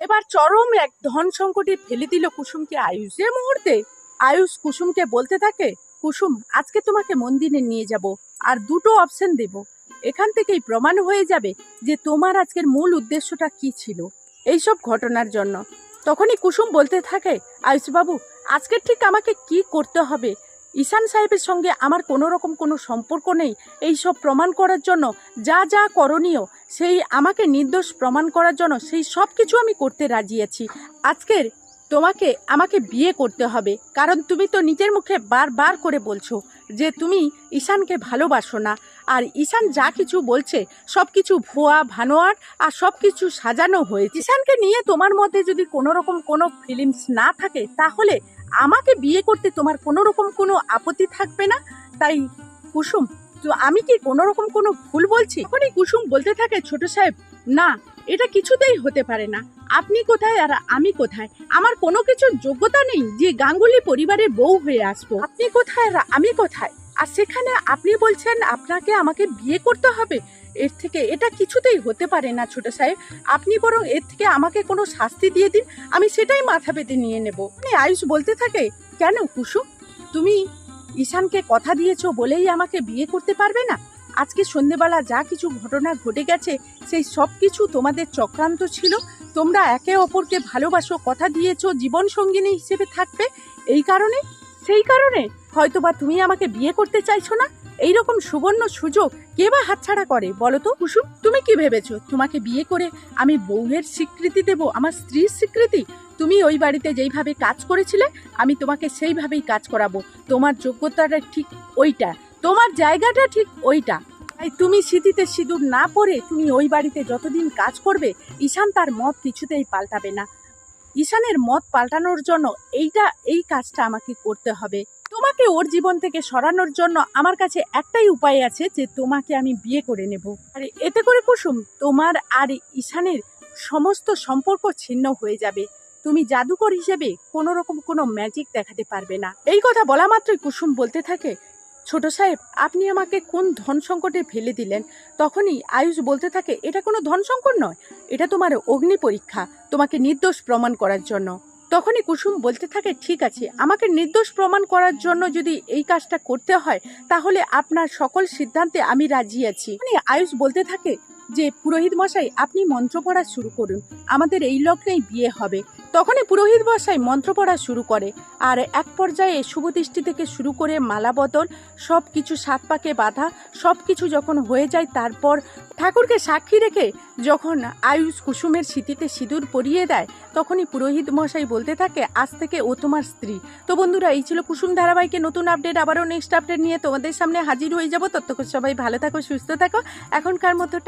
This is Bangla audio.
এবার চরম এক ধন সংকটে ফেলে দিল কুসুমকে আয়ুষ। যে মুহূর্তে আয়ুষ কুসুমকে বলতে থাকে, কুসুম, আজকে তোমাকে মন্দিরে নিয়ে যাব আর দুটো অপশন দেব। এখান থেকেই প্রমাণ হয়ে যাবে যে তোমার আজকের মূল উদ্দেশ্যটা কি ছিল এইসব ঘটনার জন্য। তখনই কুসুম বলতে থাকে, আয়ুষবাবু, আজকে ঠিক আমাকে কি করতে হবে? ঈশান সাহেবের সঙ্গে আমার কোনো রকম কোনো সম্পর্ক নেই। এই সব প্রমাণ করার জন্য যা যা করণীয়, সেই আমাকে নির্দোষ প্রমাণ করার জন্য সেই সব কিছু আমি করতে রাজি আছি। আজকের তোমাকে, আমাকে বিয়ে করতে হবে। কারণ তুমি তো নিজের মুখে বারবার করে বলছো যে তুমি ঈশানকে ভালোবাসো না। আর ঈশান যা কিছু বলছে সব কিছু ভুয়া, ভানোয়ার, আর সব কিছু সাজানো হয়েছে। ঈশানকে নিয়ে তোমার মধ্যে যদি কোনো রকম কোনো ফিলিংস না থাকে, তাহলে আমাকে বিয়ে করতে তোমার কোনো রকম কোনো আপত্তি থাকবে না? তাই, কুসুম, তো আমি কি কোনো রকম কোনো ভুল বলছি? তখনই কুসুম বলতে থাকে, ছোট সাহেব, না এটা কিছুতেই হতে পারে না। আপনি কোথায় আর আমি কোথায়? আমার কোনো কিছুর যোগ্যতা নেই যে গাঙ্গুলি পরিবারের বউ হয়ে আসব। আপনি কোথায় আর আমি কোথায়? আর সেখানে আপনি বলছেন আপনাকে আমাকে বিয়ে করতে হবে। এর থেকে এটা কিছুতেই হতে পারে না, ছোট সাহেব। আপনি বরং এর থেকে আমাকে কোনো শাস্তি দিয়ে দিন, আমি সেটাই মাথা পেতে নিয়ে নেব। আপনি আয়ুষ বলতে থাকে, কেন কুসুম? তুমি ঈশানকে কথা দিয়েছ বলেই আমাকে বিয়ে করতে পারবে না? আজকে সন্ধেবেলা যা কিছু ঘটনা ঘটে গেছে, সেই সব কিছু তোমাদের চক্রান্ত ছিল। তোমরা একে অপরকে ভালোবাসো, কথা দিয়েছ জীবন সঙ্গিনী হিসেবে থাকবে। এই কারণে? সেই কারণে? হয়তোবা তুমি আমাকে বিয়ে করতে চাইছো না? এই রকম সুবর্ণ সুযোগ কে বা হাতছাড়া করে, বলো তো? কুসুম, তুমি কি ভেবেছো? তোমাকে বিয়ে করে আমি বউয়ের স্বীকৃতি দেব, আমার স্ত্রীর স্বীকৃতি? তুমি ওই বাড়িতে যেইভাবে কাজ করেছিলে, আমি তোমাকে সেইভাবেই কাজ করাবো। তোমার যোগ্যতাটা ঠিক ওইটা। তোমার জায়গাটা ঠিক ওইটা। তাই তুমি স্মৃতিতে সিঁদুর না পরে তুমি ওই বাড়িতে যতদিন কাজ করবে, ঈশান তার মত কিছুতেই পাল্টাবে না। ঈশানের মত পাল্টানোর জন্য এইটা, এই কাজটা আমাকে করতে হবে। তোমাকে ওর জীবন থেকে সরানোর জন্য আমার কাছে একটাই উপায় আছে যে তোমাকে আমি বিয়ে করে নেব। আর এতে করে কুসুম, তোমার আর ঈশানের সমস্ত সম্পর্ক ছিন্ন হয়ে যাবে। তুমি জাদুকর হিসেবে কোনো রকম কোনো ম্যাজিক দেখাতে পারবে না। এই কথা বলা মাত্রই কুসুম বলতে থাকে ছোট সাহেব, আপনি আমাকে কোন ধন সংকটে ফেলে দিলেন? তখনই আয়ুষ বলতে থাকে, এটা কোনো ধন সংকট নয়, এটা তোমার অগ্নি পরীক্ষা, তোমাকে নির্দোষ প্রমাণ করার জন্য। তখনই কুসুম বলতে থাকে, ঠিক আছে, আমাকে নির্দোষ প্রমাণ করার জন্য যদি এই কাজটা করতে হয়, তাহলে আপনার সকল সিদ্ধান্তে আমি রাজি আছি। আয়ুষ বলতে থাকে যে পুরোহিত মশাই, আপনি মন্ত্র পড়া শুরু করুন। আমাদের এই লগ্নেই বিয়ে হবে। তখনই পুরোহিত মশাই মন্ত্র পড়া শুরু করে। আর এক পর্যায়ে শুভদৃষ্টি থেকে শুরু করে মালা বদল সব কিছু সাত পাকে বাঁধা সব কিছু যখন হয়ে যায় তারপর ঠাকুরকে সাক্ষী রেখে যখন আয়ুষ কুসুমের স্মৃতিতে সিঁদুর পরিয়ে দেয়, তখনই পুরোহিত মশাই বলতে থাকে, আজ থেকে ও তোমার স্ত্রী। তো বন্ধুরা, এই ছিল কুসুম ধারাবাহিকে নতুন আপডেট। আবারও নেক্সট আপডেট নিয়ে তোমাদের সামনে হাজির হয়ে যাব। ততক্ষণ সবাই ভালো থাকো, সুস্থ থাকো। এখনকার মতো